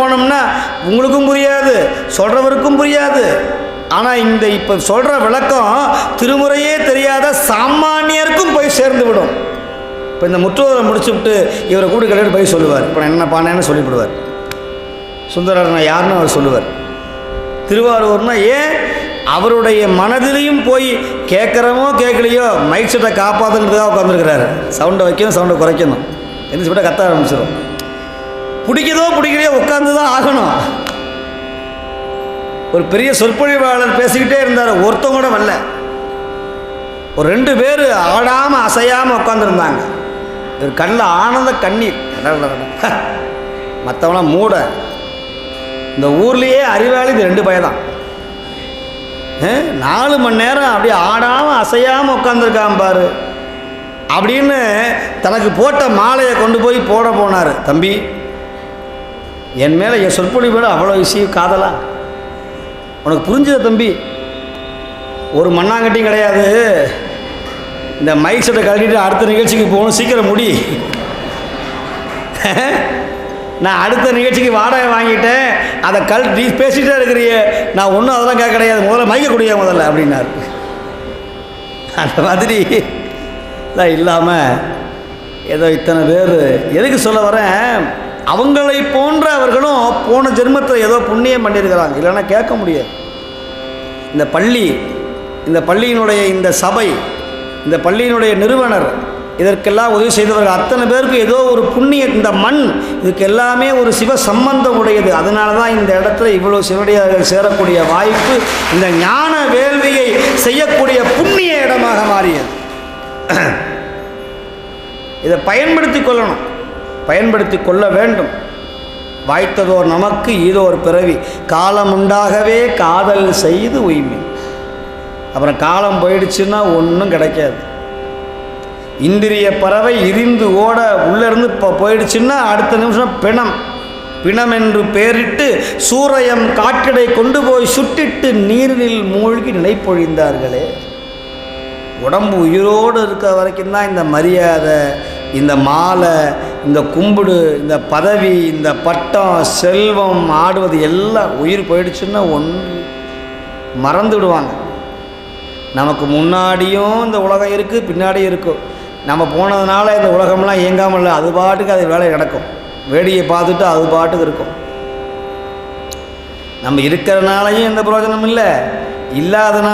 போனோம்னா உங்களுக்கும் புரியாது சொல்கிறவருக்கும் புரியாது. ஆனால் இந்த இப்போ சொல்கிற விளக்கம் திருமுறையே தெரியாத சாமானியருக்கும் போய் சேர்ந்து விடும். இப்போ இந்த முற்றோரை முடிச்சுவிட்டு இவரை கூட கேட்டு போய் சொல்லுவார். இப்போ நான் என்ன பானேன்னு சொல்லிவிடுவார். சுந்தரர் நான் யாருன்னு அவர் சொல்லுவார். திருவாரூர்னா ஏன் அவருடைய மனதிலையும் போய் கேட்குறமோ கேட்கலையோ மைக் செட்டை காப்பாற்றுங்கிறதுக்காக உட்காந்துருக்கிறாரு சவுண்டை வைக்கணும் சவுண்டை குறைக்கணும். எந்திரிச்சு விட்டால் கத்த ஆரம்பிச்சிடும் பிடிக்கிறதோ பிடிக்கலையோ உட்காந்து தான் ஆகணும். ஒரு பெரிய சொற்பொழிவாளர் பேசிக்கிட்டே இருந்தார். ஒருத்தவங்க கூட வரல. ஒரு ரெண்டு பேர் ஆடாமல் அசையாமல் உட்காந்துருந்தாங்க ஒரு கண்ணில் ஆனந்த கண்ணீர். மற்றவங்களாம் மூட. இந்த ஊர்லேயே அறிவாளி இந்த ரெண்டு பையன் நாலு மணி நேரம் அப்படியே ஆடாமல் அசையாமல் உட்காந்துருக்கான் பாரு. அப்படின்னு தனக்கு போட்ட மாலையை கொண்டு போய் போட போனார். தம்பி என் மேலே என் சொற்பொழிவு மேலே அவ்வளோ விஷயம் காதலா? உனக்கு புரிஞ்சது தம்பி? ஒரு மண்ணாங்கட்டியும் கிடையாது. இந்த மைக் செட்டை கழட்டிட்டு அடுத்த நிகழ்ச்சிக்கு போகணும் சீக்கிரம் முடி. நான் அடுத்த நிகழ்ச்சிக்கு வாடகை வாங்கிட்டேன். அதை கல் நீ பேசிகிட்டே இருக்கிறிய. நான் ஒன்றும் அதெல்லாம் கேட்க கிடையாது. முதல்ல மைக்க குடிய முதல்ல அப்படின்னாரு. அந்த மாதிரி தான் இல்லாமல் ஏதோ இத்தனை பேர். எதுக்கு சொல்ல வரேன்? அவங்களை போன்ற அவர்களும் போன ஜென்மத்தில் ஏதோ புண்ணியம் பண்ணியிருக்கிறாங்க. இல்லைன்னா கேட்க முடியாது. இந்த பள்ளி இந்த பள்ளியினுடைய இந்த சபை இந்த பள்ளியினுடைய நிறுவனர் இதற்கெல்லாம் உதவி செய்தவர்கள் அத்தனை பேருக்கு ஏதோ ஒரு புண்ணிய இந்த மண் இதுக்கு எல்லாமே ஒரு சிவ சம்பந்தம் உடையது. அதனால தான் இந்த இடத்துல இவ்வளோ சிவடியார்கள் சேரக்கூடிய வாய்ப்பு இந்த ஞான வேள்வியை செய்யக்கூடிய புண்ணிய இடமாக மாறியது. இதை பயன்படுத்தி கொள்ளணும். பயன்படுத்தி கொள்ள வேண்டும். வாய்த்ததோர் நமக்கு ஈதோர் பிறவி. காலம் உண்டாகவே காதல் செய்து உய்மை அப்புறம் காலம் போயிடுச்சுன்னா ஒன்றும் கிடைக்காது. இந்திரிய பறவை இரிந்து ஓட உள்ளேருந்து இப்போ போயிடுச்சுன்னா அடுத்த நிமிஷம் பிணம். பிணம் என்று பெயரிட்டு சூரயம் காற்றடை கொண்டு போய் சுட்டிட்டு நீரில் மூழ்கி நினைப்பொழிந்தார்களே. உடம்பு உயிரோடு இருக்க வரைக்கும் தான் இந்த மரியாதை இந்த மாலை இந்த கும்பிடு இந்த பதவி இந்த பட்டம் செல்வம் ஆடுவது எல்லாம் உயிர் போயிடுச்சுன்னா ஒன்று மறந்துடுவாங்க. நமக்கு முன்னாடியும் இந்த உலகம் இருக்குது பின்னாடியும் இருக்கும் நம்ம போனதுனால இந்த உலகம்லாம் இயங்காமல் இல்லை அது பாட்டுக்கு அது வேலை நடக்கும். வேடியை பார்த்துட்டு அது பாட்டுக்கு இருக்கும். நம்ம இருக்கிறனாலையும் எந்த பிரயோஜனமும் இல்லை. இல்லாதனால